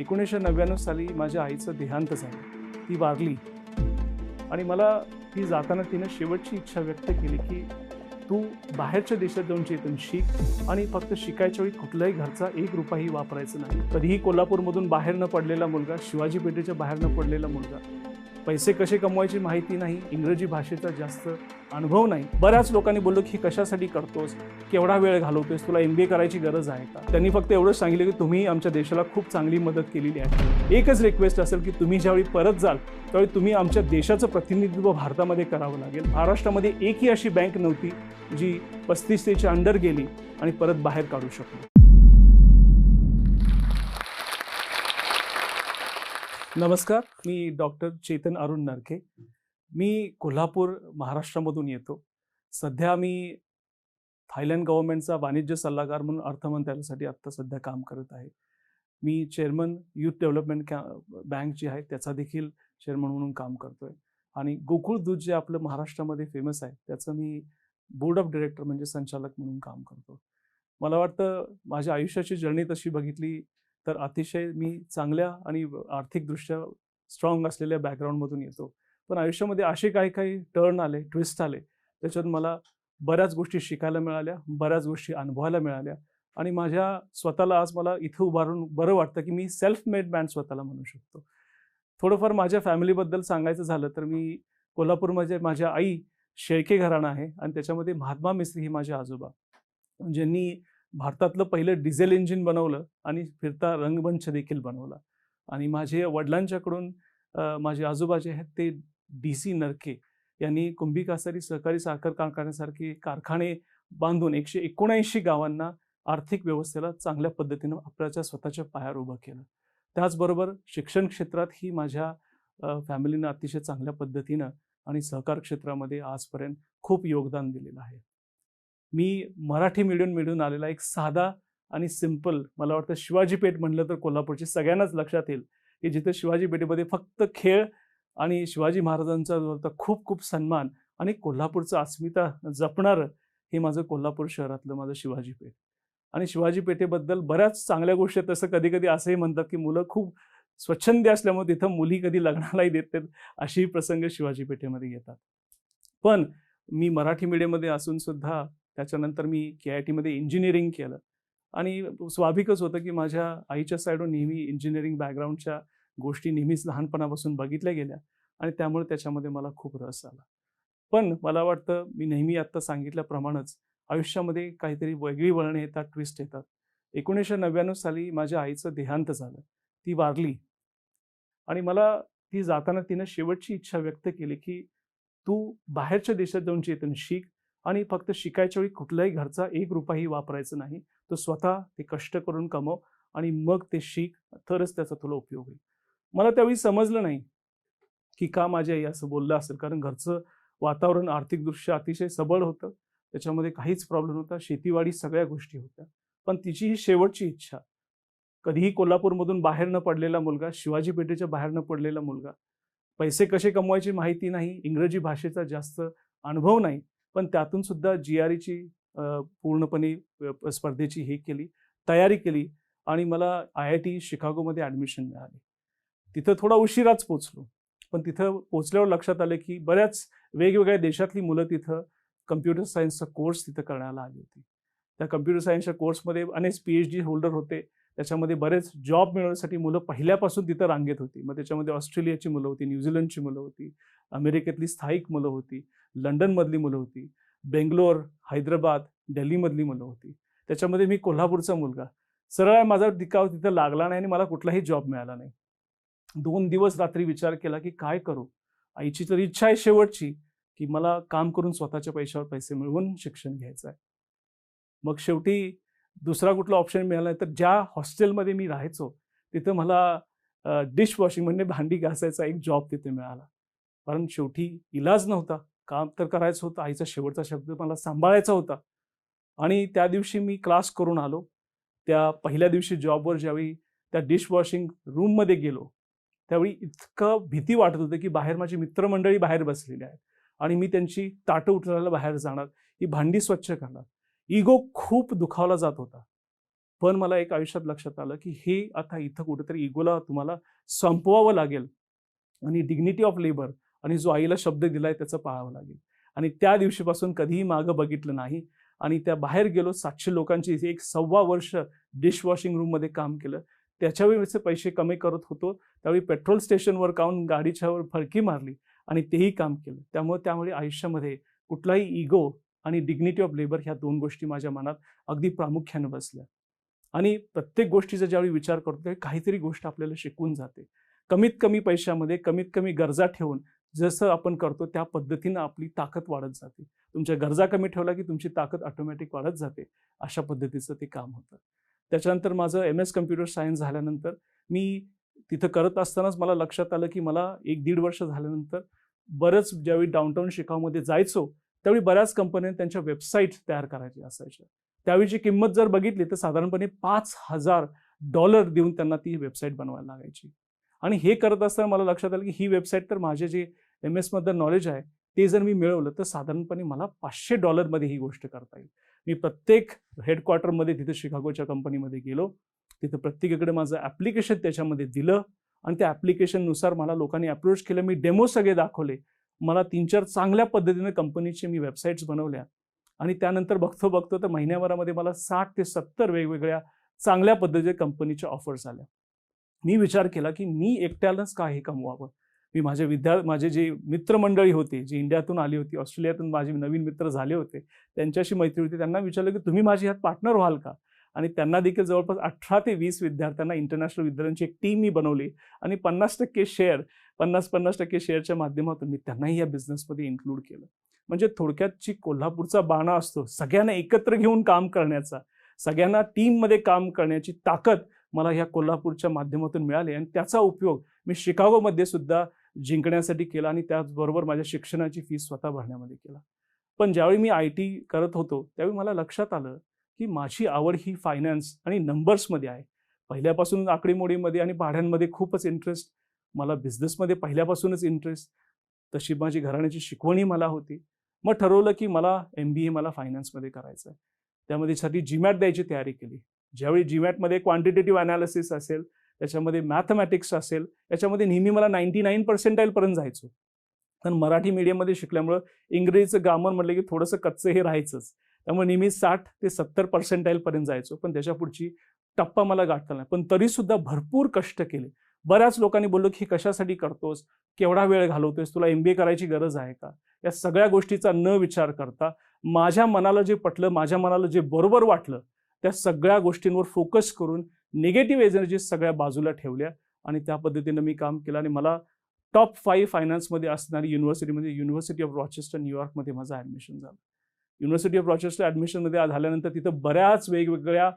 एकोणीसशे नव्याण्णव साली माझ्या आईचं देहांत झालं. ती वारली. आणि मला ती जाताना तिनं शेवटची इच्छा व्यक्त केली की तू बाहेरच्या देशात जाऊन चेतन शिक आणि फक्त शिकायच्या वेळी कुठल्याही घरचा एक रुपयाही वापरायचा नाही. कधीही कोल्हापूरमधून बाहेर न पडलेला मुलगा शिवाजी पेठेच्या बाहेर न पडलेला मुलगा पैसे कसे कमवायची माहिती नाही इंग्रजी भाषेचा जास्त अनुभव नाही. बऱ्याच लोकांनी बोललो की कशासाठी करतोस? केवढा वेळ घालवतोस? तुला एम बी ए करायची गरज आहे का? त्यांनी फक्त एवढंच सांगितलं की तुम्ही आमच्या देशाला खूप चांगली मदत केलेली आहे. एकच रिक्वेस्ट असेल की तुम्ही ज्यावेळी परत जाल त्यावेळी तुम्ही आमच्या देशाचं प्रतिनिधित्व भारतामध्ये करावं लागेल. महाराष्ट्रामध्ये एकही अशी बँक नव्हती जी पस्तीस तेच्या अंडर गेली आणि परत बाहेर काढू शकलो. नमस्कार मी डॉक्टर चेतन अरुण नरके. मी कोल्हापूर महाराष्ट्रामधून येतो. सध्या मी थायलंड गव्हर्नमेंटचा वाणिज्य सल्लागार म्हणून अर्थमंत्र्यासाठी आत्ता सध्या काम करत आहे. मी चेअरमन युथ डेव्हलपमेंट कॅ बँक जी आहे त्याचा देखील चेअरमन म्हणून काम करतो आहे आणि गोकुळ दूध जे आपलं महाराष्ट्रामध्ये फेमस आहे त्याचं मी बोर्ड ऑफ डिरेक्टर म्हणजे संचालक म्हणून काम करतो. मला वाटतं माझ्या आयुष्याची जर्नी तशी बघितली तर अतिशय मी चांगल्या आणि आर्थिकदृष्ट्या स्ट्रॉंग असलेल्या बॅकग्राऊंडमधून येतो. पण आयुष्यामध्ये असे काही काही टर्न आले ट्विस्ट आले त्याच्यात मला बऱ्याच गोष्टी शिकायला मिळाल्या बऱ्याच गोष्टी अनुभवायला मिळाल्या आणि माझ्या स्वतःला आज मला इथं उभारून बरं वाटतं की मी सेल्फ मेड मॅन स्वतःला म्हणू शकतो. थोडंफार माझ्या फॅमिलीबद्दल सांगायचं झालं तर मी कोल्हापूरमध्ये माझ्या आई शेळके घराणं आहे आणि त्याच्यामध्ये महात्मा मिस्त्री ही माझे आजोबा. ज्यांनी भारतातलं पहिलं डिझेल इंजिन बनवलं आणि फिरता रंगमंच देखील बनवला. आणि माझे वडिलांच्याकडून माझे आजोबा जे आहेत ते डी सी नरके यांनी कुंभी कासारी सहकारी साखर कारखान्यासारखे कारखाने बांधून एकशे एकोणऐंशी गावांना आर्थिक व्यवस्थेला चांगल्या पद्धतीनं आपल्याच्या स्वतःच्या पायावर उभं केलं. त्याचबरोबर शिक्षण क्षेत्रात ही माझ्या फॅमिलीनं अतिशय चांगल्या पद्धतीनं आणि सहकार क्षेत्रामध्ये आजपर्यंत खूप योगदान दिलेलं आहे. मी मराठी मिडियम मिळून आलेला एक साधा आणि सिंपल मला वाटतं शिवाजी पेठ म्हणलं तर कोल्हापूरची सगळ्यांनाच लक्षात येईल की जिथे शिवाजी पेठेमध्ये फक्त खेळ आणि शिवाजी महाराजांचा होता खूप खूप सन्मान आणि कोल्हापूरचं अस्मिता जपणारं हे माझं कोल्हापूर शहरातलं माझं शिवाजी पेठ. आणि शिवाजी पेठेबद्दल बऱ्याच चांगल्या गोष्टी आहेत. तसं कधी कधी असंही म्हणतात की मुलं खूप स्वच्छंदी असल्यामुळे तिथं मुली कधी लग्नालाही देतात अशी प्रसंग शिवाजी पेठेमध्ये येतात. पण मी मराठी मीडियममध्ये असून सुद्धा त्याच्यानंतर मी के आय टीमध्ये इंजिनिअरिंग केलं. आणि स्वाभाविकच होतं की माझ्या आईच्या साईडून नेहमी इंजिनिअरिंग बॅकग्राऊंडच्या गोष्टी नेहमीच लहानपणापासून बघितल्या गेल्या आणि त्यामुळे त्याच्यामध्ये मला खूप रस आला. पण मला वाटतं मी नेहमी आत्ता सांगितल्याप्रमाणेच आयुष्यामध्ये काहीतरी वेगळी वळणे येतात ट्विस्ट येतात. एकोणीसशे नव्याण्णव साली माझ्या आईचं देहांत झालं. ती वारली. आणि मला ती जाताना तिनं शेवटची इच्छा व्यक्त केली की तू बाहेरच्या देशात जाऊन चेतन शिक आणि फक्त शिकायच्या वेळी कुठल्याही घरचा एक रुपयाही वापरायचा नाही. तो स्वतः ते कष्ट करून कमव आणि मग ते शिक. तरच त्याचा तुला उपयोग होईल. मला त्यावेळी समजलं नाही की का माझी आई असं बोललं असेल. कारण घरचं वातावरण आर्थिकदृष्ट्या अतिशय सबळ होतं. त्याच्यामध्ये काहीच प्रॉब्लेम नव्हता. शेतीवाडी सगळ्या गोष्टी होत्या. पण तिची ही शेवटची इच्छा कधीही कोल्हापूरमधून बाहेर न पडलेला मुलगा शिवाजी पेठेच्या बाहेर न पडलेला मुलगा पैसे कसे कमवायची माहिती नाही इंग्रजी भाषेचा जास्त अनुभव नाही. पण त्यातून सुद्धा जी आर ईची पूर्णपणे स्पर्धेची हे केली तयारी केली आणि मला आय आय टी शिकागोमध्ये ॲडमिशन मिळाली. तिथं थोडा उशिराच पोचलो पण तिथं पोचल्यावर लक्षात आलं की बऱ्याच वेगवेगळ्या देशातली मुलं तिथं कम्प्युटर सायन्सचा कोर्स तिथं करण्याला आली होती. त्या कम्प्युटर सायन्सच्या कोर्समध्ये अनेक पी एच डी होल्डर होते. त्याच्यामध्ये बरेच जॉब मिळवण्यासाठी मुलं पहिल्यापासून तिथं रांगेत होती. मग त्याच्यामध्ये ऑस्ट्रेलियाची मुलं होती न्यूझीलंडची मुलं होती अमेरिकेतली स्थायिक मुलं होती लंडनमधली मुलं होती बेंगलोर हैदराबाद दिल्लीमधली मुलं होती. त्याच्यामध्ये मी कोल्हापूरचा मुलगा. सरळ माझा टिकाव तिथं लागला नाही आणि मला कुठलाही जॉब मिळाला नाही. दोन दिवस रात्री विचार केला की काय करू? आईची तर इच्छा आहे शेवटची की मला काम करून स्वतःच्या पैशावर पैसे मिळवून शिक्षण घ्यायचं आहे. मग शेवटी दुसरा कुठला ऑप्शन मिळाला तर ज्या हॉस्टेलमध्ये मी राहायचो तिथं मला डिश वॉशिंग म्हणजे भांडी घासायचा एक जॉब तिथे मिळाला. कारण शेवटी इलाज नव्हता काम तर करायचं होतं आईचा शेवटचा शब्द मला सांभाळायचा होता. आणि त्या दिवशी मी क्लास करून आलो. त्या पहिल्या दिवशी जॉबवर ज्यावेळी त्या डिश वॉशिंग रूममध्ये गेलो त्यावेळी इतकं भीती वाटत होतं की बाहेर माझी मित्रमंडळी बाहेर बसलेली आहेत आणि मी त्यांची ताटं उठवायला बाहेर जाणार ही भांडी स्वच्छ करणार. इगो खूप दुखावला जात होता. पण मला एक आयुष्यात लक्षात आलं की हे आता इथं कुठेतरी इगोला तुम्हाला संपवावं लागेल आणि डिग्निटी ऑफ लेबर आणि जो आईला शब्द दिलाय त्याचं पाहावं लागेल. आणि त्या दिवशीपासून कधीही मागं बघितलं नाही आणि त्या बाहेर गेलो सातशे लोकांची एक सव्वा वर्ष डिशवॉशिंग रूममध्ये काम केलं. त्याच्या वेळेचे पैसे कमी करत होतो. त्यावेळी पेट्रोल स्टेशनवर काऊन गाडीच्यावर फळकी मारली आणि तेही काम केलं. त्यामुळे त्यामुळे आयुष्यामध्ये कुठलाही इगो आणि डिग्निटी ऑफ लेबर ह्या दोन गोष्टी माझ्या मनात अगदी प्रामुख्याने बसल्या. आणि प्रत्येक गोष्टीचा ज्यावेळी विचार करतो काहीतरी गोष्ट आपल्याला शिकवून जाते. कमीत कमी पैशामध्ये कमीत कमी गरजा ठेवून जसं आपण करतो त्या पद्धतीनं आपली ताकद वाढत जाते. तुमच्या गरजा कमी ठेवल्या की तुमची ताकद ऑटोमॅटिक वाढत जाते. अशा पद्धतीचं ते काम होतं. त्याच्यानंतर माझं एम एस कम्प्युटर सायन्स झाल्यानंतर मी तिथं करत असतानाच मला लक्षात आलं की मला एक दीड वर्ष झाल्यानंतर बरंच ज्यावेळी डाऊनटाऊन शिकावमध्ये जायचो त्यावेळी बऱ्याच कंपन्या त्यांच्या वेबसाईट तयार करायची असायच्या त्यावेळीची किंमत जर बघितली तर साधारणपणे पाच हजार डॉलर देऊन त्यांना ती वेबसाईट बनवायला लागायची. आणि हे करत असताना मला लक्षात आलं की ही वेबसाईट तर माझे जे एम एसमधलं नॉलेज आहे ते जर मी मिळवलं तर साधारणपणे मला पाचशे डॉलरमध्ये ही गोष्ट करता येईल. मी प्रत्येक हेडक्वार्टरमध्ये तिथे शिकागोच्या कंपनीमध्ये गेलो. तिथं प्रत्येकाकडे माझं ॲप्लिकेशन त्याच्यामध्ये दिलं आणि त्या ॲप्लिकेशननुसार मला लोकांनी अप्रोच केलं. मी डेमो सगळे दाखवले. मला तीन चार चांगल्या पद्धतीने कंपनीचे मी वेबसाईट्स बनवल्या. आणि त्यानंतर बघतो बघतो तर महिन्याभरामध्ये मला साठ ते सत्तर वेगवेगळ्या चांगल्या पद्धतीच्या कंपनीच्या ऑफर्स आल्या. मी विचार केला की मी एकट्यालाच का हे कमवावं? मी माझे विद्या माझे जे मित्रमंडळी होती जी इंडियातून आली होती ऑस्ट्रेलियातून माझे नवीन मित्र झाले होते त्यांच्याशी मैत्री होती. त्यांना विचारलं की तुम्ही माझी ह्यात पार्टनर व्हाल का? आणि त्यांना देखील जवळपास अठरा ते वीस विद्यार्थ्यांना इंटरनॅशनल विद्यार्थ्यांची एक टीम मी बनवली. आणि पन्नास टक्के शेअर पन्नास पन्नास टक्के शेअरच्या माध्यमातून मी त्यांनाही या बिझनेसमध्ये इन्क्लूड केलं. म्हणजे थोडक्यात जी कोल्हापूरचा बाणा असतो सगळ्यांना एकत्र घेऊन काम करण्याचा सगळ्यांना टीममध्ये काम करण्याची ताकद मला ह्या कोल्हापूरच्या माध्यमातून मिळाली. आणि त्याचा उपयोग मी शिकागोमध्ये सुद्धा जिंकण्यासाठी केला आणि त्याचबरोबर माझ्या शिक्षणाची फी स्वतः भरण्यामध्ये केला. पण ज्यावेळी मी आय टी करत होतो त्यावेळी मला लक्षात आलं की माझी आवड ही फायनान्स आणि नंबर्समध्ये आहे. पहिल्यापासून आकडेमोडीमध्ये आणि भाड्यांमध्ये खूपच इंटरेस्ट मला बिझनेसमध्ये पहिल्यापासूनच इंटरेस्ट तशी माझी घराण्याची शिकवणही मला होती. मग ठरवलं की मला एम बी ए मला फायनान्समध्ये करायचं आहे त्यामध्ये साठी जीमॅट द्यायची तयारी केली. ज्यावेळी जीमॅटमध्ये क्वांटिटेटिव्ह अनालिसिस असेल त्याच्यामध्ये मॅथमॅटिक्स असेल याच्यामध्ये नेहमी मला नाईन्टी नाईन पर्सेंटाईलपर्यंत जायचो. पण मराठी मीडियममध्ये शिकल्यामुळं इंग्रजीचं ग्रामर म्हटलं की थोडंसं कच्चं हे राहायचंच. त्यामुळे नेहमी साठ ते सत्तर पर्सेंटाईलपर्यंत जायचो पण त्याच्या पुढची टप्पा मला गाठता नाही पण तरीसुद्धा भरपूर कष्ट केले. बऱ्याच लोकांनी बोललो की कशासाठी करतोस? केवढा वेळ घालवतोस तुला एम बी ए करायची गरज आहे का? या सगळ्या गोष्टीचा न विचार करता माझ्या मनाला जे पटलं माझ्या मनाला जे बरोबर वाटलं त्या सगळ्या गोष्टींवर फोकस करून निगेटिव्ह एनर्जीज सगळ्या बाजूला ठेवल्या आणि त्या पद्धतीनं मी काम केलं. आणि मला टॉप फाईव्ह फायनान्समध्ये असणारी युनिव्हर्सिटीमध्ये युनिव्हर्सिटी ऑफ रॉचेस्टर न्यूयॉर्कमध्ये माझं ॲडमिशन झालं. युनिव्हर्सिटी ऑफ रॉचेस्टर ॲडमिशनमध्ये झाल्यानंतर तिथं बऱ्याच वेगवेगळ्या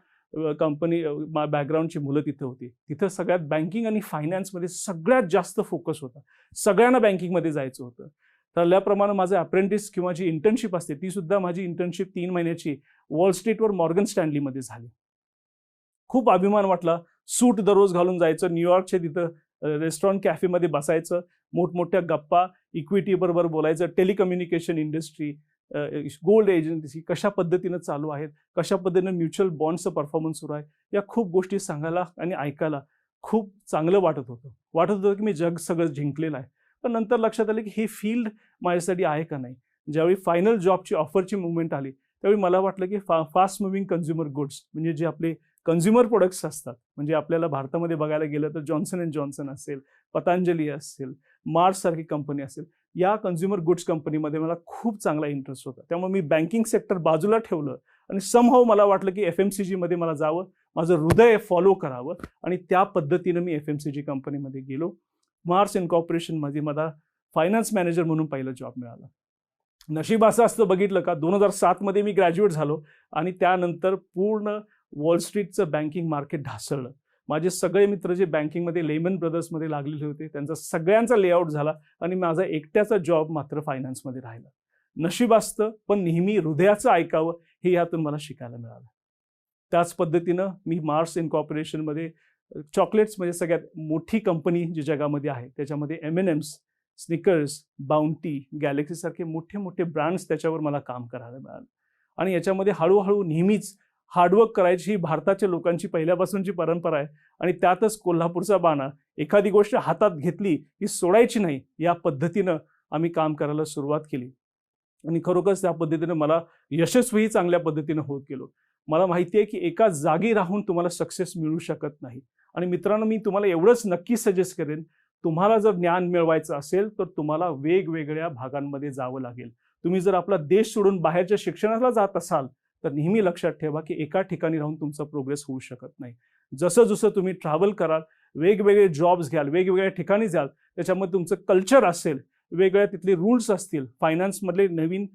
कंपनी बॅकग्राऊंडची मुलं तिथं होती. तिथं सगळ्यात बँकिंग आणि फायनान्समध्ये सगळ्यात जास्त फोकस होता. सगळ्यांना बँकिंगमध्ये जायचं होतं. ठरल्याप्रमाणे माझं अप्रेंटिस किंवा जी इंटर्नशिप असते ती सुद्धा माझी इंटर्नशिप तीन महिन्याची वॉल स्ट्रीटवर मॉर्गन स्टँडलीमध्ये झाली. खूप अभिमान वाटला. सूट दररोज घालून जायचं. न्यूयॉर्कच्या तिथं रेस्टॉरंट कॅफेमध्ये बसायचं. मोठमोठ्या गप्पा इक्विटी बरोबर बोलायचं. टेलिकम्युनिकेशन इंडस्ट्री गोल्ड एजन्सी कशा पद्धतीनं चालू आहेत? कशा पद्धतीनं म्युच्युअल बॉन्डचं परफॉर्मन्स सुरू आहे? या खूप गोष्टी सांगायला आणि ऐकायला खूप चांगलं वाटत होतं. वाटत होतं की मी जग सगळं जिंकलेलं आहे. पण नंतर लक्षात आलं की हे फील्ड माझ्यासाठी आहे का नाही? ज्यावेळी फायनल जॉबची ऑफरची मुवमेंट आली त्यावेळी मला वाटलं की फा फास्ट मुव्हिंग कन्झ्युमर गुड्स म्हणजे जे आपले कन्झ्युमर प्रोडक्ट्स असतात. म्हणजे आपल्याला भारतामध्ये बघायला गेलं तर जॉन्सन अँड जॉन्सन असेल पतंजली असेल मार्स सारखी कंपनी असेल या कन्झ्युमर गुड्स कंपनीमध्ये मला खूप चांगला इंटरेस्ट होता. त्यामुळे मी बँकिंग सेक्टर बाजूला ठेवलं आणि समहाव मला वाटलं की एफ एम सी जीमध्ये मला जावं माझं हृदय फॉलो करावं आणि त्या पद्धतीनं मी एफ एम सी जी कंपनीमध्ये गेलो. मार्स इनकॉर्पोरेशनमध्ये मला फायनान्स मॅनेजर म्हणून पहिलं जॉब मिळाला. नशीब असं असतं बघितलं का? दोन हजार सातमध्ये मी ग्रॅज्युएट झालो आणि त्यानंतर पूर्ण वॉल स्ट्रीटचं बँकिंग मार्केट ढासळलं. माझे सगळे मित्र जे बँकिंगमध्ये लेमन ब्रदर्समध्ये लागलेले होते त्यांचा सगळ्यांचा लेआउट झाला आणि माझा एकट्याचा जॉब मात्र फायनान्समध्ये राहिला. नशीब असतं पण नेहमी हृदयाचं ऐकावं हे यातून मला शिकायला मिळालं. त्याच पद्धतीनं मी मार्स इनकॉर्पोरेशनमध्ये चॉकलेट्स म्हणजे सगळ्यात मोठी कंपनी जी जगामध्ये आहे त्याच्यामध्ये M N Ms Snickers Bounty गॅलेक्सीसारखे मोठे मोठे ब्रँड्स त्याच्यावर मला काम करायला मिळालं. आणि याच्यामध्ये हळूहळू नेहमीच हार्डवर्क करायची ही भारताच्या लोकांची पहिल्यापासूनची परंपरा आहे. आणि त्यातच कोल्हापूरचा बाणा एखादी गोष्ट हातात घेतली की सोडायची नाही या पद्धतीनं आम्ही काम करायला सुरुवात केली. आणि खरोखरच त्या पद्धतीनं मला यशस्वीही चांगल्या पद्धतीनं होत गेलो. मला माहिती आहे की एका जागी राहून तुम्हाला सक्सेस मिळू शकत नाही. आणि मित्रांनो मी तुम्हाला एवढंच नक्की सजेस्ट करेन तुम्हाला जर ज्ञान मिळवायचं असेल तर तुम्हाला वेगवेगळ्या भागांमध्ये जावं लागेल. तुम्ही जर आपला देश सोडून बाहेरच्या शिक्षणाला जात असाल तर नेहमी लक्षात ठेवा की एका ठिकाणी राहून तुमचा प्रोग्रेस होऊ शकत नाही. जसं जसं तुम्ही ट्रॅव्हल कराल वेगवेगळे जॉब्स घ्याल वेगवेगळ्या ठिकाणी जाल त्याच्यामध्ये तुमचं कल्चर असेल वेगवेगळ्या तिथले रूल्स असतील फायनान्समधले नवीन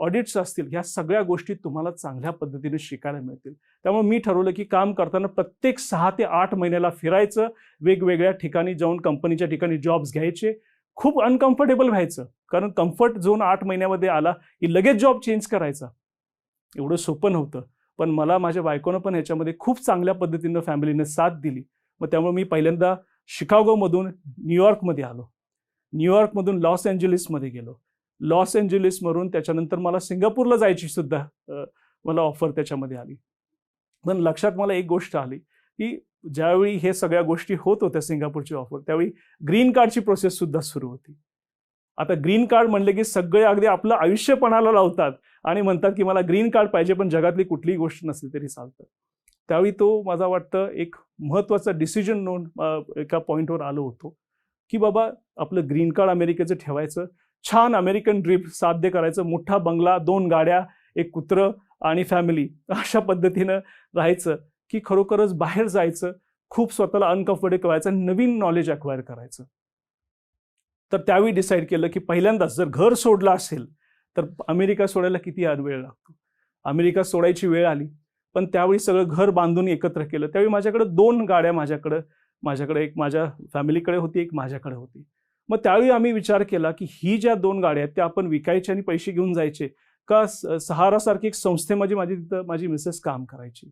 ऑडिट्स असतील ह्या सगळ्या गोष्टी तुम्हाला चांगल्या पद्धतीने शिकायला मिळतील. त्यामुळे मी ठरवलं की काम करताना प्रत्येक सहा ते आठ महिन्याला फिरायचं वेगवेगळ्या ठिकाणी जाऊन कंपनीच्या ठिकाणी जॉब्स घ्यायचे खूप अनकम्फर्टेबल व्हायचं. कारण कम्फर्ट झोन आठ महिन्यामध्ये आला की लगेच जॉब चेंज करायचा. एवढं सोपं नव्हतं. पण मला माझ्या बायकोनं पण ह्याच्यामध्ये खूप चांगल्या पद्धतीनं फॅमिलीने साथ दिली. मग त्यामुळे मी पहिल्यांदा शिकागोमधून न्यूयॉर्कमध्ये आलो. न्यूयॉर्कमधून लॉस एंजलिसमध्ये गेलो. लॉस एंजलिसमधून त्याच्यानंतर मला सिंगापूरला जायची सुद्धा मला ऑफर त्याच्यामध्ये आली. पण लक्षात मला एक गोष्ट आली की ज्यावेळी हे सगळ्या गोष्टी होत होत्या सिंगापूरची ऑफर त्यावेळी ग्रीन कार्डची प्रोसेस सुद्धा सुरू होती. आता ग्रीन कार्ड म्हणले की सगळे अगदी आपलं आयुष्यपणाला लावतात. आणि म्हणतात की मला ग्रीन कार्ड पाहिजे पण जगातली कुठलीही गोष्ट नसली तरी चालतं. त्यावेळी तो माझा वाटतं एक महत्त्वाचा डिसिजन नोंद एका पॉईंटवर आलो होतो. की बाबा आपलं ग्रीन कार्ड अमेरिकेचं ठेवायचं. छान अमेरिकन ड्रीप साध्य करायचं. मोठा बंगला दोन गाड्या एक कुत्रं आणि फॅमिली अशा पद्धतीनं राहायचं. की खरोखरच बाहेर जायचं खूप स्वतःला अनकम्फर्टेबल व्हायचं नवीन नॉलेज अक्वायर करायचं. तर त्यावेळी डिसाईड केलं की पहिल्यांदाच जर घर सोडलं असेल तर अमेरिका सोडायला किती वेळ लागतो? अमेरिका सोडायची वेळ आली पण त्यावेळी सगळं घर बांधून एकत्र केलं. त्यावेळी माझ्याकडे दोन गाड्या माझ्याकडं माझ्याकडे एक माझ्या फॅमिलीकडे होती एक माझ्याकडे होती. मग त्यावेळी आम्ही विचार केला की ही ज्या दोन गाड्या आहेत त्या आपण विकायचे आणि पैसे घेऊन जायचे का सहारासारखी एक संस्थेमध्ये माझी तिथं माझी मिसेस काम करायची?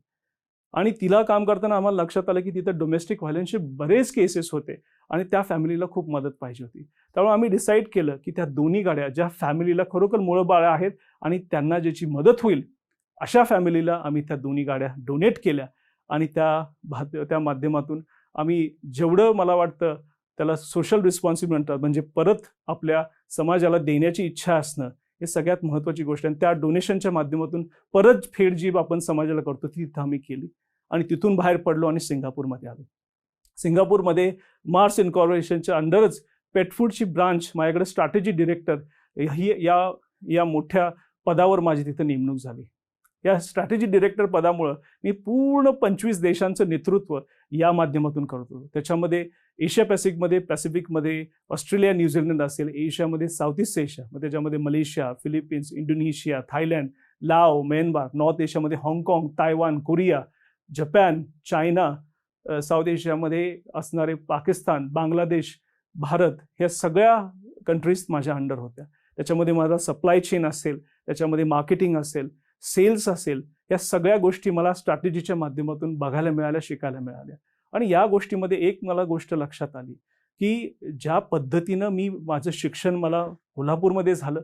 आणि तिला काम करताना आम्हाला लक्षात आलं की तिथं डोमेस्टिक व्हायलन्सचे बरेच केसेस होते. आणि त्या फॅमिलीला खूप मदत पाहिजे होती. त्यामुळे आम्ही डिसाईड केलं की त्या दोन्ही गाड्या ज्या फॅमिलीला खरोखर मुळबाळ आहेत आणि त्यांना ज्याची मदत होईल अशा फॅमिलीला आम्ही त्या दोन्ही गाड्या डोनेट केल्या आणि त्या त्या माध्यमातून आम्ही जेवढं मला वाटतं त्याला सोशल रिस्पॉन्सिबिलिटी म्हणतात म्हणजे परत आपल्या समाजाला देण्याची इच्छा असणं हे सगळ्यात महत्त्वाची गोष्ट आहे. त्या डोनेशनच्या माध्यमातून परत फेड जी आपण समाजाला करतो ती तिथं आम्ही केली. आणि तिथून बाहेर पडलो आणि सिंगापूरमध्ये आलो. सिंगापूरमध्ये मार्स इन्कॉर्पोरेशनच्या अंडरच पेटफूडची ब्रांच माझ्याकडे स्ट्रॅटेजी डिरेक्टर ही या या मोठ्या पदावर माझी तिथं नेमणूक झाली. या स्ट्रॅटेजी डिरेक्टर पदामुळं मी पूर्ण पंचवीस देशांचं नेतृत्व या माध्यमातून करतो त्याच्यामध्ये एशिया पॅसिफिकमध्ये पॅसिफिकमध्ये ऑस्ट्रेलिया न्यूझीलंड असेल एशियामध्ये साऊथ ईस्ट एशिया मग त्याच्यामध्ये Malaysia Philippines Indonesia Thailand Laos Myanmar north एशियामध्ये हाँगकाँग Taiwan Korea Japan China south एशियामध्ये असणारे पाकिस्तान बांगलादेश भारत ह्या सगळ्या कंट्रीज माझ्या अंडर होत्या. त्याच्यामध्ये माझा सप्लाय चेन असेल त्याच्यामध्ये मार्केटिंग असेल सेल्स असेल या सगळ्या गोष्टी मला स्ट्रॅटेजीच्या माध्यमातून बघायला मिळाल्या शिकायला मिळाल्या. आणि या गोष्टीमध्ये एक मला गोष्ट लक्षात आली की ज्या पद्धतीनं मी माझं शिक्षण मला कोल्हापूरमध्ये झालं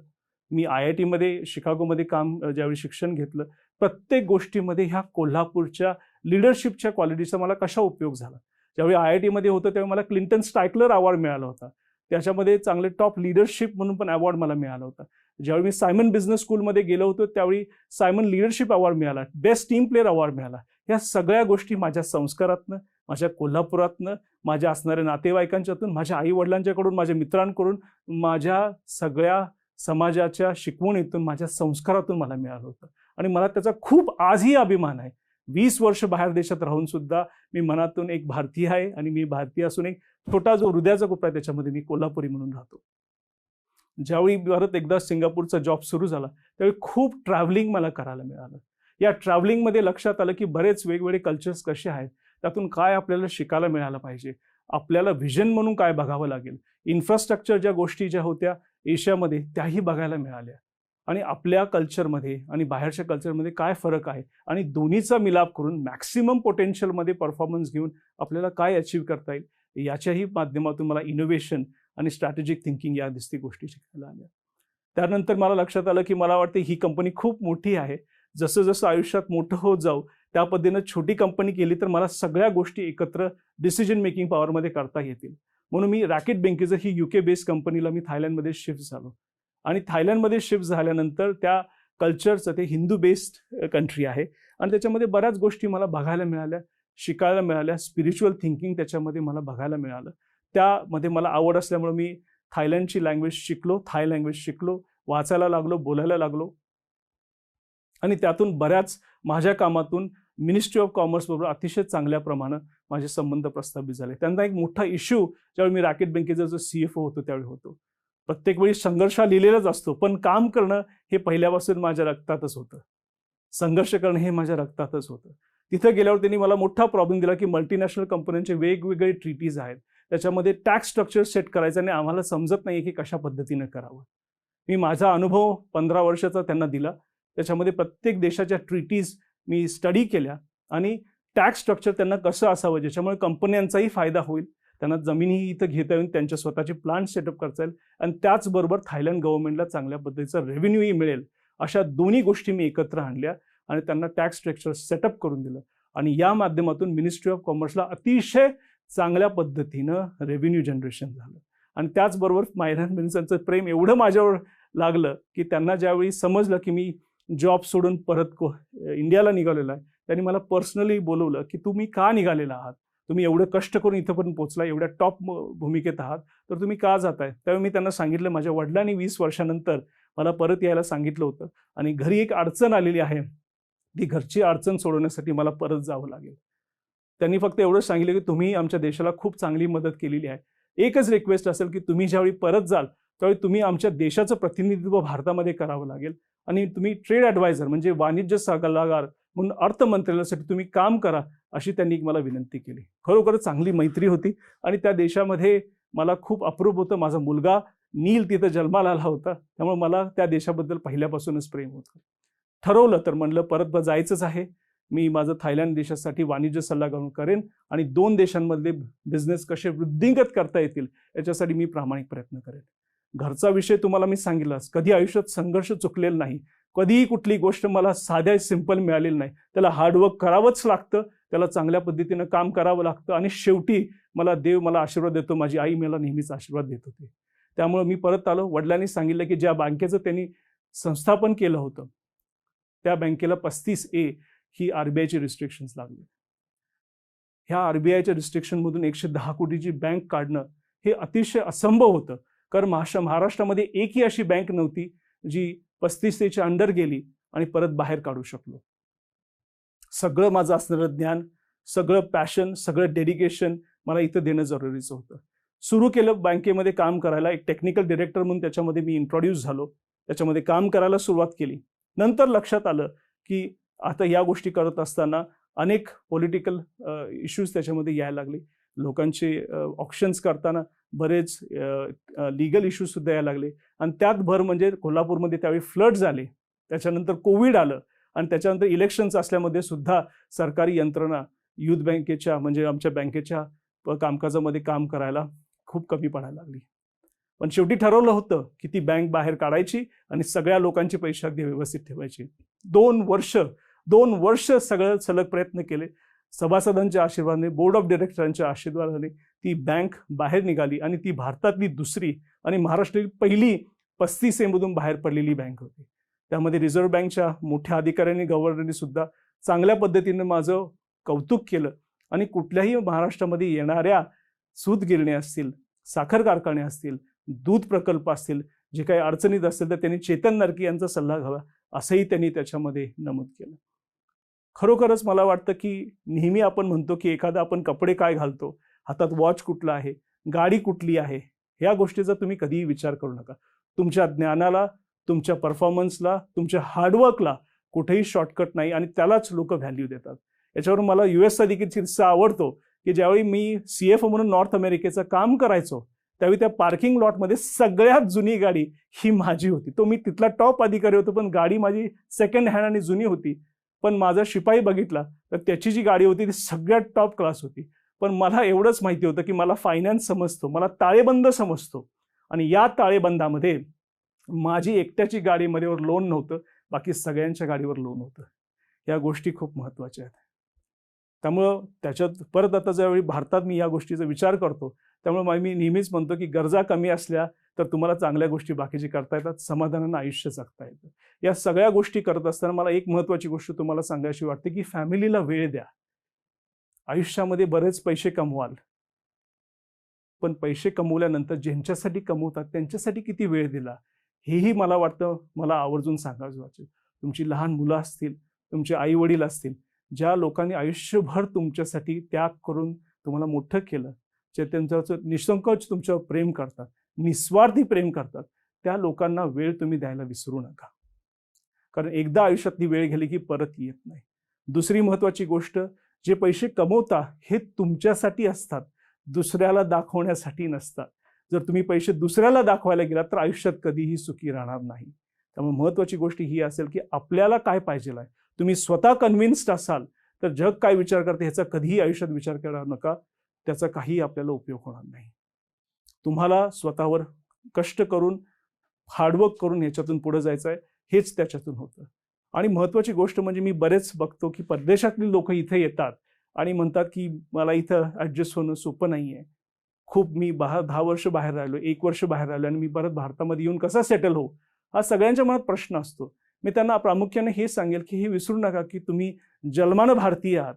मी आय आय टीमध्ये शिकागोमध्ये काम ज्यावेळी शिक्षण घेतलं प्रत्येक गोष्टीमध्ये ह्या कोल्हापूरच्या लिडरशिपच्या क्वालिटीचा मला कशा उपयोग झाला? ज्यावेळी आय आय टीमध्ये होतं त्यावेळी मला क्लिंटन स्टायकलर अवॉर्ड मिळाला होता. त्याच्यामध्ये चांगले टॉप लिडरशिप म्हणून पण अवॉर्ड मला मिळाला होता. ज्यावेळी मी सायमन बिझनेस स्कूलमध्ये गेलो होतो त्यावेळी सायमन लिडरशिप अवॉर्ड मिळाला. बेस्ट टीम प्लेअर अवॉर्ड मिळाला. ह्या सगळ्या गोष्टी माझ्या संस्कारातनं माझ्या कोल्हापुरातनं माझ्या असणाऱ्या नातेवाईकांच्यातून माझ्या आई वडिलांच्याकडून माझ्या मित्रांकडून माझ्या सगळ्या समाजाच्या शिकवणीतून माझ्या संस्कारातून मला मिळालं होतं. आणि मला त्याचा खूप आजही अभिमान आहे. वीस वर्ष बाहेर देशात राहून सुद्धा मी मनातून एक भारतीय आहे आणि मी भारतीय असून एक छोटा जो हृदयाचा कोपरा आहे त्याच्यामध्ये मी कोल्हापुरी म्हणून राहतो. ज्यावेळी परत एकदा सिंगापूरचा जॉब सुरू झाला त्यावेळी खूप ट्रॅव्हलिंग मला करायला मिळालं. या ट्रॅव्हलिंगमध्ये लक्षात आलं की बरेच वेगवेगळे कल्चर्स कसे आहेत त्यातून काय आपल्याला शिकायला मिळालं पाहिजे आपल्याला व्हिजन म्हणून काय बघावं लागेल इन्फ्रास्ट्रक्चर ज्या गोष्टी ज्या होत्या एशियामध्ये त्याही बघायला मिळाल्या. आणि आपल्या कल्चरमध्ये आणि बाहेरच्या कल्चरमध्ये काय फरक आहे? आणि दोन्हीचा मिलाप करून मॅक्सिमम पोटेन्शियलमध्ये परफॉर्मन्स घेऊन आपल्याला काय अचीव करता येईल? याच्याही माध्यमातून मला इनोव्हेशन आणि स्ट्रॅटेजिक थिंकिंग या दिसती गोष्टी शिकायला आल्या. त्यानंतर मला लक्षात आलं की मला वाटते ही कंपनी खूप मोठी आहे. जसं जसं आयुष्यात मोठं होत जाऊ त्या पद्धतीनं छोटी कंपनी केली तर मला सगळ्या गोष्टी एकत्र डिसिजन मेकिंग पॉवरमध्ये करता येतील. म्हणून मी रॅकेट बँकेचं ही युके बेस्ड कंपनीला मी थायलंडमध्ये शिफ्ट झालो. आणि थायलंडमध्ये शिफ्ट झाल्यानंतर त्या कल्चरचं ते हिंदू बेस्ड कंट्री आहे. आणि त्याच्यामध्ये बऱ्याच गोष्टी मला बघायला मिळाल्या शिकायला मिळाल्या स्पिरिच्युअल थिंकिंग त्याच्यामध्ये मला बघायला मिळालं. त्यामध्ये मला आवड असल्यामुळे मी थायलंडची लँग्वेज शिकलो थाय लँग्वेज शिकलो वाचायला लागलो बोलायला लागलो. आणि त्यातून बऱ्याच माझ्या कामातून मिनिस्ट्री ऑफ कॉमर्स बरोबर अतिशय चांगल्या प्रमाणे माझे संबंध प्रस्थापित झाले. त्यांना एक मोठा इश्यू ज्यावेळी मी रॅकेट बँकेचा जो सी एफ ओ होतो त्यावेळी होतो. प्रत्येक वेळी संघर्ष लिहिलेलाच असतो पण काम करणं हे पहिल्यापासून माझ्या रक्तातच होतं. संघर्ष करणं हे माझ्या रक्तातच होतं. तिथं गेल्यावर त्यांनी मला मोठा प्रॉब्लेम दिला की मल्टीनॅशनल कंपन्यांचे वेगवेगळे ट्रीटीज आहेत. त्याच्यामध्ये टॅक्स स्ट्रक्चर सेट करायचं आणि आम्हाला समजत नाही की कशा पद्धतीनं करावं. मी माझा अनुभव पंधरा वर्षाचा त्यांना दिला. त्याच्यामध्ये प्रत्येक देशाच्या ट्रीटीज मी स्टडी केल्या आणि टॅक्स स्ट्रक्चर त्यांना कसं असावं ज्याच्यामुळे कंपन्यांचाही फायदा होईल. त्यांना जमीनही इथं घेता येऊन त्यांच्या स्वतःचे प्लांट सेटअप करता येईल. आणि त्याचबरोबर थायलंड गव्हर्नमेंटला चांगल्या पद्धतीचा रेव्हेन्यूही मिळेल. अशा दोन्ही गोष्टी मी एकत्र आणल्या आणि त्यांना टॅक्स स्ट्रक्चर सेटअप करून दिलं. आणि या माध्यमातून मिनिस्ट्री ऑफ कॉमर्सला अतिशय चांगल्या पद्धतीनं रेव्हेन्यू जनरेशन झालं. आणि त्याचबरोबर मायरन मिन्सनचं प्रेम एवढं माझ्यावर लागलं की त्यांना ज्यावेळी समजलं की मी जॉब सोडून परत को इंडियाला निघालेला आहे त्यांनी मला पर्सनली बोलवलं की तुम्ही का निघालेला आहात? तुम्ही एवढं कष्ट करून इथंपर्यंत पोहोचला एवढ्या टॉप भूमिकेत आहात तर तुम्ही का जाताय? त्यावेळी मी त्यांना सांगितलं माझ्या वडिलांनी वीस वर्षानंतर मला परत यायला सांगितलं होतं आणि घरी एक अडचण आलेली आहे. ती घरची अडचण सोडवण्यासाठी मला परत जावं लागेल. त्यांनी फक्त एवढंच सांगितलं की तुम्ही आमच्या देशाला खूप चांगली मदत केलेली आहे. एकच रिक्वेस्ट असेल की तुम्ही ज्यावेळी परत जाल त्यावेळी तुम्ही आमच्या देशाचं प्रतिनिधित्व भारतामध्ये करावं लागेल. आणि तुम्ही ट्रेड ॲडवायझर म्हणजे वाणिज्य सल्लागार म्हणून अर्थमंत्रालयासाठी तुम्ही काम करा अशी त्यांनी मला विनंती केली. खरोखर चांगली मैत्री होती आणि त्या देशामध्ये मला खूप अप्रूप होतं. माझा मुलगा नील तिथं जन्माला आला होता. त्यामुळे मला त्या देशाबद्दल पहिल्यापासूनच प्रेम होतं. ठरवलं तर म्हणलं परत जायचंच आहे. मी माझं थायलंड देशासाठी वाणिज्य सल्लागार करेन आणि दोन देशांमधले बिझनेस कसे वृद्धिंगत करता येतील याच्यासाठी मी प्रामाणिक प्रयत्न करेन. घरचा विषय तुम्हाला मी सांगितलाच. कधी आयुष्यात संघर्ष चुकलेला नाही. कधीही कुठली गोष्ट मला साध्या सिंपल मिळालेली नाही. त्याला हार्डवर्क करावंच लागतं. त्याला चांगल्या पद्धतीनं काम करावं लागतं. आणि शेवटी मला देव मला आशीर्वाद देतो. माझी आई मला नेहमीच आशीर्वाद देत होती. त्यामुळे मी परत आलो. वडिलांनी सांगितलं की ज्या बँकेचं त्यांनी संस्थापन केलं होतं त्या बँकेला पस्तीस ए ही आरबीआयची रिस्ट्रिक्शन्स लागली. ह्या आरबीआयच्या रिस्ट्रिक्शनमधून एकशे दहा कोटीची बँक काढणं हे अतिशय असंभव होतं. कारण महाराष्ट्र महाराष्ट्रामध्ये एकही अशी बँक नव्हती जी पस्तीस तेच्या अंडर गेली आणि परत बाहेर काढू शकलो. सगळं माझं असणारं ज्ञान सगळं पॅशन सगळं डेडिकेशन मला इथं देणं जरुरीचं होतं. सुरू केलं बँकेमध्ये काम करायला. एक टेक्निकल डिरेक्टर म्हणून त्याच्यामध्ये मी इंट्रोड्यूस झालो. त्याच्यामध्ये काम करायला सुरुवात केली. नंतर लक्षात आलं की आता या गोष्टी करत असताना अनेक पॉलिटिकल इश्यूज त्याच्यामध्ये यायला लागले. लोकांचे ऑप्शन्स करताना बरेच लिगल इश्यूज सुद्धा यायला लागले. आणि त्यात भर म्हणजे कोल्हापूरमध्ये त्यावेळी फ्लड झाले त्याच्यानंतर कोविड आलं. आणि त्याच्यानंतर इलेक्शन्स असल्यामध्ये सुद्धा सरकारी यंत्रणा युथ बँकेच्या म्हणजे आमच्या बँकेच्या कामकाजामध्ये काम करायला खूप कमी पडायला लागली. पण शेवटी ठरवलं होतं की ती बँक बाहेर काढायची आणि सगळ्या लोकांचे पैसे अगदी व्यवस्थित ठेवायची. दोन वर्ष दोन वर्ष सगळं सलग प्रयत्न केले. सभासदांच्या आशीर्वादाने बोर्ड ऑफ डिरेक्टरांच्या आशीर्वादाने ती बँक बाहेर निघाली आणि ती भारतातली दुसरी आणि महाराष्ट्रातील पहिली पस्तीस एमधून बाहेर पडलेली बँक होती. त्यामध्ये रिझर्व्ह बँकच्या मोठ्या अधिकाऱ्यांनी गव्हर्नरनी सुद्धा चांगल्या पद्धतीनं माझं कौतुक केलं आणि कुठल्याही महाराष्ट्रामध्ये येणाऱ्या सूत गिरणे असतील साखर कारखाने असतील दूध प्रकल्प असतील जे काही अडचणीत असतील तर त्यांनी चेतन नरकी यांचा सल्ला घ्यावा असंही त्यांनी त्याच्यामध्ये नमूद केलं. खरोखरच मला वाटतं की नेहमी आपण म्हणतो की एखादा आपण कपडे काय घालतो? हातात वॉच कुठला आहे? गाडी कुठली आहे? ह्या गोष्टीचा तुम्ही कधीही विचार करू नका. तुमच्या ज्ञानाला तुमच्या परफॉर्मन्सला तुमच्या हार्डवर्कला कुठेही शॉर्टकट नाही आणि त्यालाच लोक व्हॅल्यू देतात. याच्यावर मला यू एसचा देखील किस्सा आवडतो की ज्यावेळी मी सी एफ म्हणून नॉर्थ अमेरिकेचं काम करायचो त्यावेळी त्या पार्किंग लॉटमध्ये सगळ्यात जुनी गाडी ही माझी होती. तो मी तिथला टॉप अधिकारी होतो पण गाडी माझी सेकंड हँड आणि जुनी होती. पण माझा शिपाई बघितला तर त्याची जी गाडी होती ती सगळ्यात टॉप क्लास होती. पण मला एवढंच माहिती होतं की मला फायनान्स समजतो मला ताळेबंद समजतो. आणि या ताळेबंदामध्ये माझी एकट्याची गाडीमध्ये लोन नव्हतं बाकी सगळ्यांच्या गाडीवर लोन होतं. या गोष्टी खूप महत्त्वाच्या आहेत. त्यामुळं त्याच्यात परत आता ज्यावेळी भारतात मी या गोष्टीचा विचार करतो त्यामुळे मी नेहमीच म्हणतो की गरजा कमी असल्या तर तुम्हाला चांगल्या गोष्टी बाकीची करता येतात समाधानानं आयुष्य जगता येतं. या सगळ्या गोष्टी करत असताना मला एक महत्त्वाची गोष्ट तुम्हाला सांगायची वाटते की फॅमिलीला वेळ द्या. आयुष्यामध्ये बरेच पैसे कमवाल. पण पैसे कमवल्यानंतर ज्यांच्यासाठी कमवतात त्यांच्यासाठी किती वेळ दिला? हेही मला वाटतं मला आवर्जून सांगायचं वाटेल तुमची लहान मुलं असतील तुमचे आई वडील असतील ज्या लोकांनी आयुष्यभर तुमच्यासाठी त्याग करून तुम्हाला मोठं केलं जे त्यांचं निसंकोच तुमच्यावर प्रेम करतात निस्वार्थी प्रेम करतात त्या लोकांना वेळ तुम्ही द्यायला विसरू नका. कारण एकदा आयुष्यातली वेळ गेली की परत येत नाही. दुसरी महत्वाची गोष्ट जे पैसे कमवता हे तुमच्यासाठी असतात दुसऱ्याला दाखवण्यासाठी नसतात. जर तुम्ही पैसे दुसऱ्याला दाखवायला गेलात तर आयुष्यात कधीही सुखी राहणार नाही. त्यामुळे महत्वाची गोष्ट ही असेल की आपल्याला काय पाहिजे आहे? तुम्ही स्वतः कन्व्हिन्स्ड असाल तर जग काय विचार करते ह्याचा कधीही आयुष्यात विचार करणार नका. त्याचा काही आपल्याला उपयोग होणार नाही. तुम्हाला स्वतःवर कष्ट करून हार्डवर्क करून ह्याच्यातून पुढे जायचं आहे हेच त्याच्यातून होतं. आणि महत्त्वाची गोष्ट म्हणजे मी बरेच बघतो की परदेशातली लोक इथे येतात आणि म्हणतात की मला इथं ॲडजस्ट होणं सोपं नाही आहे खूप मी बाहेर दहा वर्ष बाहेर राहिलो एक वर्ष बाहेर राहिलो आणि मी परत भारतामध्ये येऊन कसा सेटल हो हा सगळ्यांच्या मनात प्रश्न असतो. मी त्यांना प्रामुख्याने हे सांगेल की हे विसरू नका की तुम्ही जन्मानं भारतीय आहात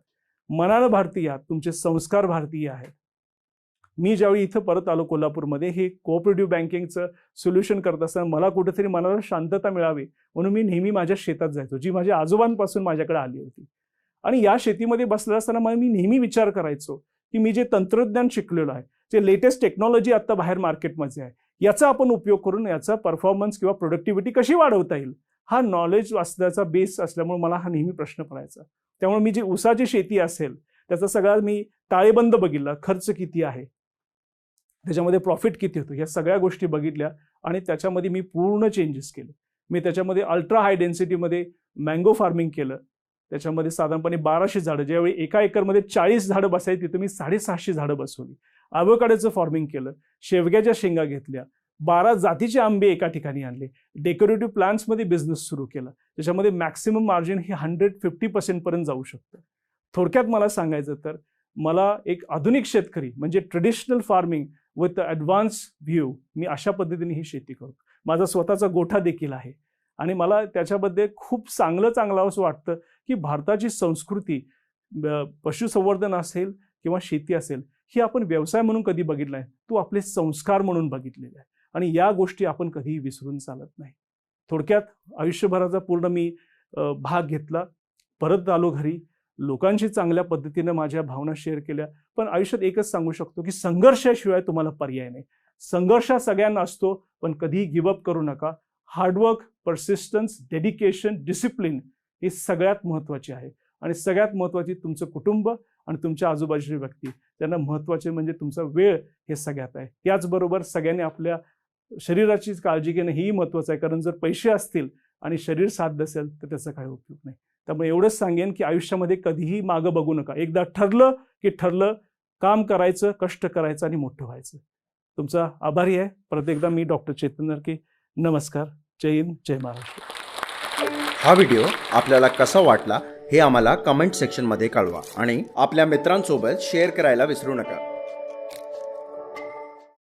मनानं भारतीय आहात तुमचे संस्कार भारतीय आहेत. मी ज्यावेळी इथं परत आलो कोल्हापूरमध्ये हे कोऑपरेटिव्ह बँकिंगचं सोल्युशन करत असताना मला कुठेतरी मनाला शांतता मिळावी म्हणून मी नेहमी माझ्या शेतात जायचो जी माझ्या आजोबांपासून माझ्याकडे आली होती. आणि या शेतीमध्ये बसलेला असताना मला मी नेहमी विचार करायचो की मी जे तंत्रज्ञान शिकलेलो आहे जे लेटेस्ट टेक्नॉलॉजी आता बाहेर मार्केटमध्ये आहे याचा आपण उपयोग करून याचा परफॉर्मन्स किंवा प्रोडक्टिव्हिटी कशी वाढवता येईल हा नॉलेज असल्याचा बेस असल्यामुळे मला हा नेहमी प्रश्न पडायचा. त्यामुळे मी जी ऊसाची शेती असेल त्याचा सगळा मी ताळेबंद बघितला खर्च किती आहे त्याच्यामध्ये प्रॉफिट किती होतो? ह्या सगळ्या गोष्टी बघितल्या आणि त्याच्यामध्ये मी पूर्ण चेंजेस केले. मी त्याच्यामध्ये अल्ट्रा हाय डेन्सिटीमध्ये मँगो फार्मिंग केलं. त्याच्यामध्ये साधारणपणे बाराशे झाडं ज्यावेळी एका एकरमध्ये चाळीस झाडं बसायची तिथं मी साडेसहाशे झाडं बसवली. आवकाड्याचं फार्मिंग केलं शेवग्याच्या शेंगा घेतल्या बारा जातीचे आंबे एका ठिकाणी आणले. डेकोरेटिव्ह प्लांट्समध्ये बिझनेस सुरू केला. त्याच्यामध्ये मॅक्सिमम मार्जिन हे हंड्रेड फिफ्टी पर्सेंटपर्यंत जाऊ शकतं. थोडक्यात मला सांगायचं तर मला एक आधुनिक शेतकरी म्हणजे traditional farming with advance view मी अशा पद्धतीने ही शेती करतो माझा स्वतःचा गोठा देखील आहे. आणि मला त्याच्यामध्ये खूप चांगलं चांगलं असं वाटतं की भारताची संस्कृती पशुसंवर्धन असेल किंवा शेती असेल ही आपण व्यवसाय म्हणून कधी बघितला आहे तो आपले संस्कार म्हणून बघितलेला आहे. आणि या गोष्टी आपण कधीही विसरून चालत नाही. थोडक्यात आयुष्यभराचा पूर्ण मी भाग घेतला. परत आलो घरी. लोकांशी चांगल्या पद्धतीनं माझ्या भावना शेअर केल्या. पण आयुष्यात एकच सांगू शकतो की संघर्षाशिवाय तुम्हाला पर्याय नाही. संघर्ष सगळ्यांना असतो पण कधीही गिवअप करू नका. Hard work persistence dedication discipline ही सगळ्यात महत्त्वाची आहे. आणि सगळ्यात महत्त्वाची तुमचं कुटुंब आणि तुमच्या आजूबाजूची व्यक्ती. त्यांना महत्त्वाचे म्हणजे तुमचा वेळ हे सगळ्यात आहे. याचबरोबर सगळ्यांनी आपल्या शरीराची काळजी घेणं हेही महत्त्वाचं आहे. कारण जर पैसे असतील आणि शरीर साथ नसेल तर त्याचा काही उपयोग नाही. त्यामुळे एवढंच सांगेन की आयुष्यामध्ये कधीही मागं बघू नका. एकदा ठरलं की ठरलं काम करायचं कष्ट करायचं आणि मोठं व्हायचं. तुमचा आभारी आहे. परत एकदा मी डॉक्टर चेतन नरके. नमस्कार. जय हिंद. जय महाराष्ट्र. हा व्हिडिओ आपल्याला कसा वाटला हे आम्हाला कमेंट सेक्शनमध्ये कळवा आणि आपल्या मित्रांसोबत शेअर करायला विसरू नका.